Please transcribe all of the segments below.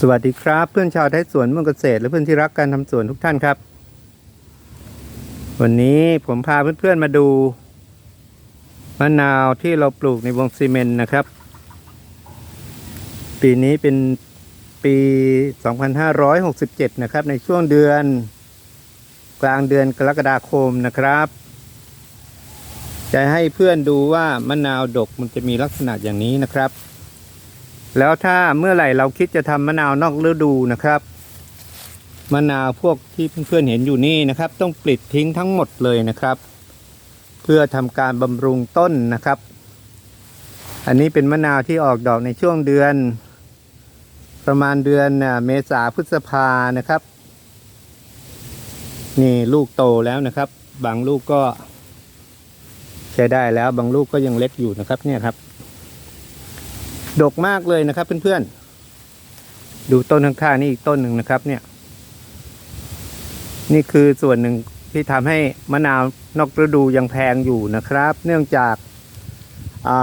สวัสดีครับ เพื่อนชาวไทยสวนเมืองเกษตร และเพื่อนที่รักการทำสวนทุกท่านครับ วันนี้ผมพาเพื่อนๆมาดูมะนาวที่เราปลูกในวงซีเมนต์นะครับ ปีนี้เป็นปี 2567 นะครับ ในช่วงเดือน กลางเดือนกรกฎาคมนะครับ จะให้เพื่อนดูว่ามะนาวดกมันจะมีลักษณะอย่างนี้นะครับ แล้วถ้าเมื่อไหร่เราคิดจะทำมะนาวนอกฤดูนะครับ มะนาวพวกที่เพื่อนๆเห็นอยู่นี่นะครับ ต้องปลิดทิ้งทั้งหมดเลยนะครับ เพื่อทำการบำรุงต้นนะครับ อันนี้เป็นมะนาวที่ออกดอกในช่วงเดือน ประมาณเดือนเมษาพฤษภานะครับ นี่ลูกโตแล้วนะครับ บางลูกก็ใช้ได้แล้วบางลูกก็ยังเล็กอยู่นะครับเนี่ยครับ ดกมากเลยนะครับ เพื่อนๆ ดูต้นข้างๆนี่อีกต้นหนึ่งนะครับ เนี่ย นี่คือส่วนหนึ่งที่ทำให้มะนาวนอกฤดูยังแพงอยู่นะครับ เนื่องจาก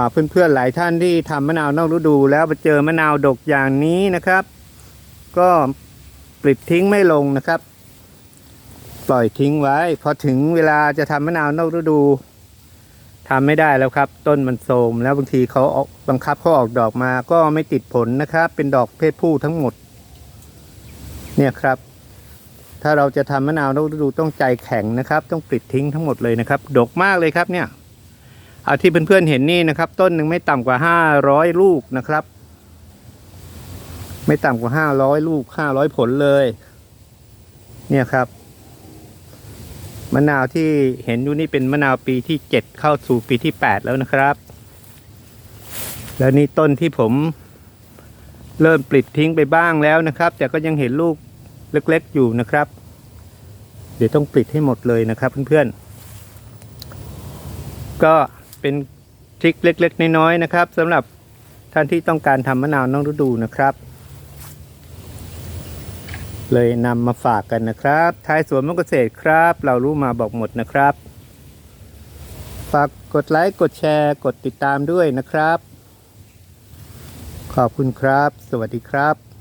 าเพื่อนๆหลายท่านที่ทำมะนาวนอกฤดู แล้วไปเจอมะนาวดกอย่างนี้นะครับ ก็ปลิดทิ้งไม่ลงนะครับ ปล่อยทิ้งไว้ พอถึงเวลาจะทำมะนาวนอกฤดู ทำไม่ได้แล้วครับ ต้นมันโทมแล้วบางทีเขาออกบังคับเขาออกดอกมาก็ไม่ติดผลนะครับ เป็นดอกเพศผู้ทั้งหมด เนี่ยครับ ถ้าเราจะทำมะนาวนอกฤดูต้องใจแข็งนะครับ ต้องปลิดทิ้งทั้งหมดเลยนะครับ ดกมากเลยครับเนี่ยเอาที่เพื่อนๆเห็นนี่นะครับ ต้นหนึ่งไม่ต่ำกว่าห้าร้อยลูกนะครับ ไม่ต่ำกว่าห้าร้อยลูกห้าร้อยผลเลย เนี่ยครับ มะนาวที่เห็นอยู่นี่เป็นมะนาวปีที่เจ็ดเข้าสู่ปีที่แปดแล้วนะครับ แล้วนี่ต้นที่ผมเริ่มปลิดทิ้งไปบ้างแล้วนะครับ แต่ก็ยังเห็นลูกเล็กๆอยู่นะครับ เดี๋ยวต้องปลิดให้หมดเลยนะครับเพื่อนๆ ก็เป็นทริคเล็กๆ น้อยๆนะครับสำหรับท่านที่ต้องการทำมะนาวน้อกฤดูนะครับ เลยนำมาฝากกันนะครับท้ายสวนมะเกษตรครับ เรารู้มาบอกหมดนะครับ ฝากกดไลค์กดแชร์กดติดตามด้วยนะครับ ขอบคุณครับ สวัสดีครับ